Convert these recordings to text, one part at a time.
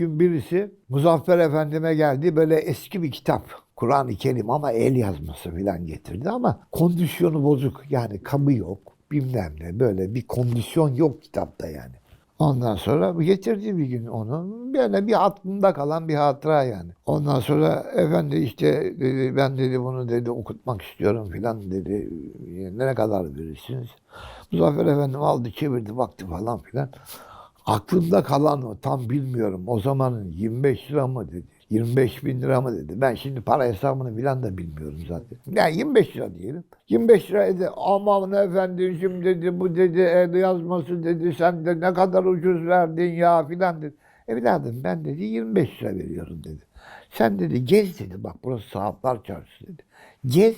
gün birisi Muzaffer Efendi'me geldi. Böyle eski bir kitap. Kur'an-ı Kerim ama el yazması falan getirdi ama kondisyonu bozuk. Yani kabı yok bilmem ne böyle bir kondisyon yok kitapta yani. Ondan sonra getirdi bir gün onu. Böyle bir aklımda kalan bir hatıra yani. Ondan sonra efendi işte dedi, ben dedi bunu dedi okutmak istiyorum filan dedi. Ne kadar verirsiniz? Muzaffer Efendim aldı çevirdi baktı falan filan. Aklımda kalan o tam bilmiyorum. O zamanın 25 lira mı dedi. 25 bin lira mı dedi. Ben şimdi para hesabını filan da bilmiyorum zaten. Yani 25 lira diyelim. 25 lira dedi. Aman efendiciğim dedi bu dedi el yazması dedi. Sen de ne kadar ucuz verdin ya filan dedi. Evladım ben dedi 25 lira veriyorum dedi. Sen dedi gez dedi. Bak burası sahaplar çarşısı dedi. Gez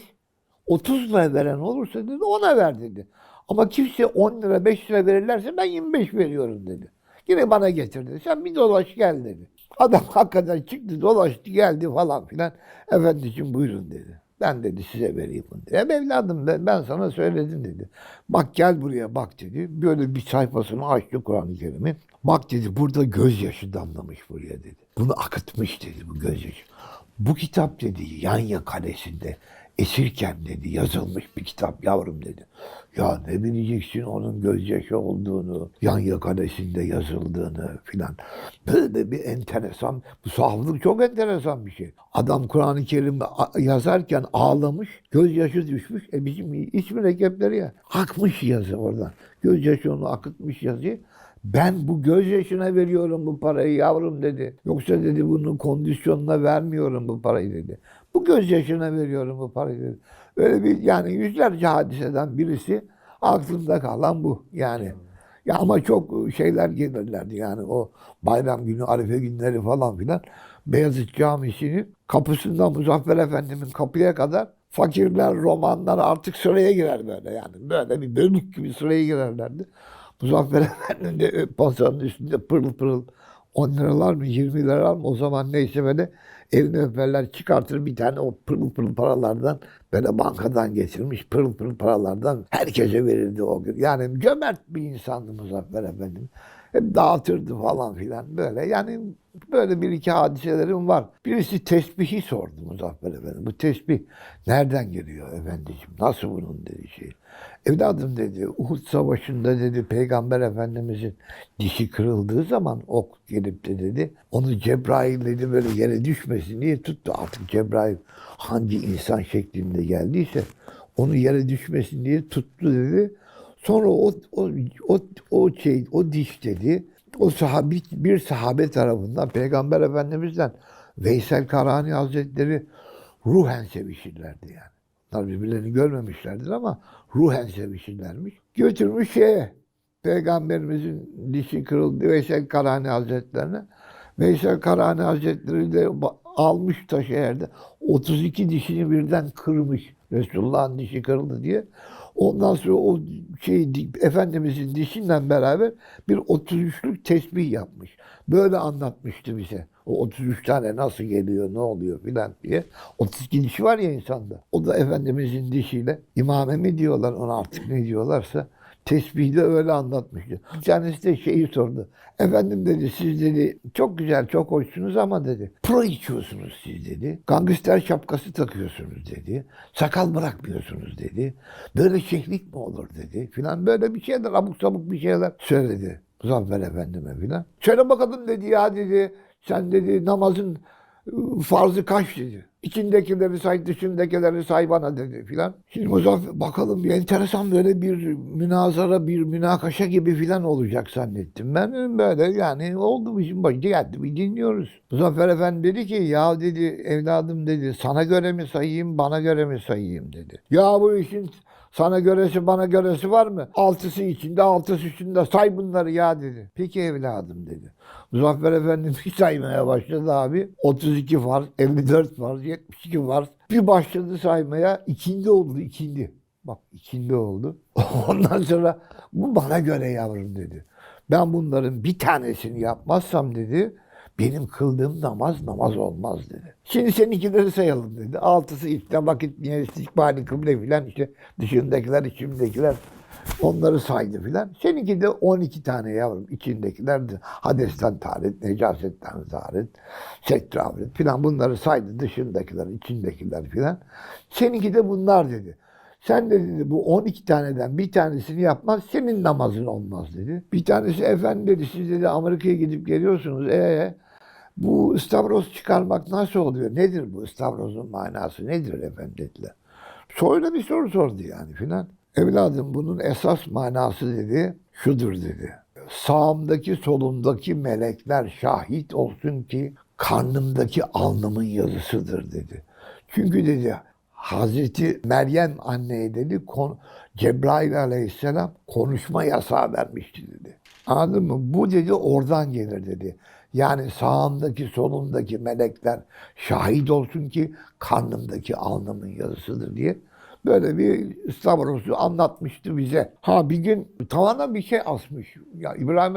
30 lira veren olursa dedi ona ver dedi. Ama kimse 10 lira 5 lira verirlerse ben 25 veriyorum dedi. Yine bana getir dedi. Sen bir dolaş gel dedi. Adam hakikaten çıktı dolaştı geldi falan filan. Efendiciğim buyurun dedi. Ben dedi size vereyim bunu dedi. "Ya evladım ben, ben sana söyledim dedi. Bak gel buraya bak dedi. Böyle bir sayfasını açtı Kur'an-ı Kerim'in. Bak dedi burada gözyaşı damlamış buraya dedi. Bunu akıtmış dedi bu gözyaşı. Bu kitap dedi Yanya Kalesi'nde esirken dedi yazılmış bir kitap yavrum dedi. Ya ne bileceksin onun gözyaşı olduğunu, Yanya Kalesi'nde yazıldığını filan. Böyle bir enteresan, bu sahaflık çok enteresan bir şey. Adam Kur'an-ı Kerim'de a- yazarken ağlamış, gözyaşı düşmüş. E bizim iç mürekkepleri ya. Akmış yazı oradan. Gözyaşı onu akıtmış yazıyı. Ben bu gözyaşına veriyorum bu parayı yavrum dedi. Yoksa dedi bunun kondisyonuna vermiyorum bu parayı dedi. Bu gözyaşına veriyorum bu parayı dedi. Öyle bir yani yüzlerce hadiseden birisi aklımda kalan bu yani. Ya ama çok şeyler gelirlerdi yani o bayram günü, arife günleri falan filan. Beyazıt Camisi'nin kapısından Muzaffer Efendi'nin kapıya kadar fakirler, romanlar artık sıraya girer böyle yani. Böyle bir bölük gibi sıraya girerlerdi. Muzaffer Efendi de pasanın üstünde pırıl pırıl 10 liralar mı 20 liralar mı o zaman neyse böyle elini öperler çıkartır bir tane o pırıl pırıl paralardan böyle bankadan geçirmiş pırıl pırıl paralardan herkese verirdi o gün. Yani cömert bir insandı Muzaffer Efendi. Hep dağıtırdı falan filan böyle. Yani böyle bir iki hadiselerim var. Birisi tesbihi sordu Muzaffer Efendi. Bu tesbih nereden geliyor efendiciğim? Nasıl bunun dedi şey. Evladım dedi Uhud Savaşı'nda dedi Peygamber Efendimizin dişi kırıldığı zaman ok gelip de dedi onu Cebrail dedi böyle yere düşmesin diye tuttu. Artık Cebrail hangi insan şeklinde geldiyse onu yere düşmesin diye tuttu dedi. Sonra o o o o şey o diş dedi o sahabi bir sahabe tarafından Peygamber Efendimiz'den Veysel Karani Hazretleri ruhen sevişirlerdi yani. Tabii birbirlerini görmemişlerdir ama ruhen sevişirlermiş. Götürmüş şeye, Peygamberimizin dişi kırıldı Veysel Karani Hazretlerine. Veysel Karani Hazretleri de almış taşı yerde. 32 dişini birden kırmış. Resulullah'ın dişi kırıldı diye. Ondan sonra o şey Efendimizin dişinden beraber bir 33'lük tesbih yapmış. Böyle anlatmıştı bize. O 33 tane nasıl geliyor, ne oluyor filan diye. 32 dişi var ya insanda. O da Efendimizin dişiyle imame mi diyorlar ona artık ne diyorlarsa tesbihde öyle anlatmıştı. Bir tanesi de şeyi sordu. Efendim dedi siz dedi çok güzel çok hoşsunuz ama dedi pro içiyorsunuz siz dedi. Gangster şapkası takıyorsunuz dedi. Sakal bırakmıyorsunuz dedi. Böyle şehlik mi olur dedi filan böyle bir şeyler abuk sabuk bir şeyler söyledi. Muzaffer Efendime filan. Söyle bakalım dedi ya dedi. Sen dedi namazın ıı, farzı kaç dedi. İçindekileri say, dışındakileri say bana dedi filan. Şimdi Muzaffer bakalım bir enteresan böyle bir münazara, bir münakaşa gibi filan olacak zannettim. Ben böyle yani oldu işin başı geldi bir dinliyoruz. Muzaffer Efendi dedi ki ya dedi evladım dedi sana göre mi sayayım bana göre mi sayayım dedi. Ya bu işin sana göresi bana göresi var mı? Altısı içinde altısı üstünde say bunları ya dedi. Peki evladım dedi. Muzaffer Efendi bir saymaya başladı abi. 32 farz, 54 farz, 72 farz. Bir başladı saymaya. ikindi oldu ikindi. Bak ikindi oldu. Ondan sonra bu bana göre yavrum dedi. Ben bunların bir tanesini yapmazsam dedi benim kıldığım namaz namaz olmaz dedi. Şimdi seninkileri sayalım dedi. Altısı işte vakit istikbali kıble filan işte dışındakiler içimdekiler Onları saydı filan. Seninki de 12 tane yavrum. İçindekiler de Hadesten taharet, Necasetten taharet, Settravret filan bunları saydı. Dışındakiler, içindekiler filan. Seninki de bunlar dedi. Sen de dedi bu 12 taneden bir tanesini yapmaz senin namazın olmaz dedi. Bir tanesi efendim dedi siz dedi Amerika'ya gidip geliyorsunuz. Ee bu ıstavroz çıkarmak nasıl oluyor? Nedir bu ıstavrozun manası nedir efendim dediler. Şöyle bir soru sordu yani filan. Evladım bunun esas manası dedi şudur dedi. Sağımdaki solumdaki melekler şahit olsun ki karnımdaki alnımın yazısıdır dedi. Çünkü dedi Hazreti Meryem anneye dedi kon, Cebrail aleyhisselam konuşma yasağı vermişti dedi. Anladın mı? Bu dedi oradan gelir dedi. Yani sağımdaki solumdaki melekler şahit olsun ki karnımdaki alnımın yazısıdır diye. Böyle bir İslavros'u anlatmıştı bize. Ha bir gün tavana bir şey asmış. Ya İbrahim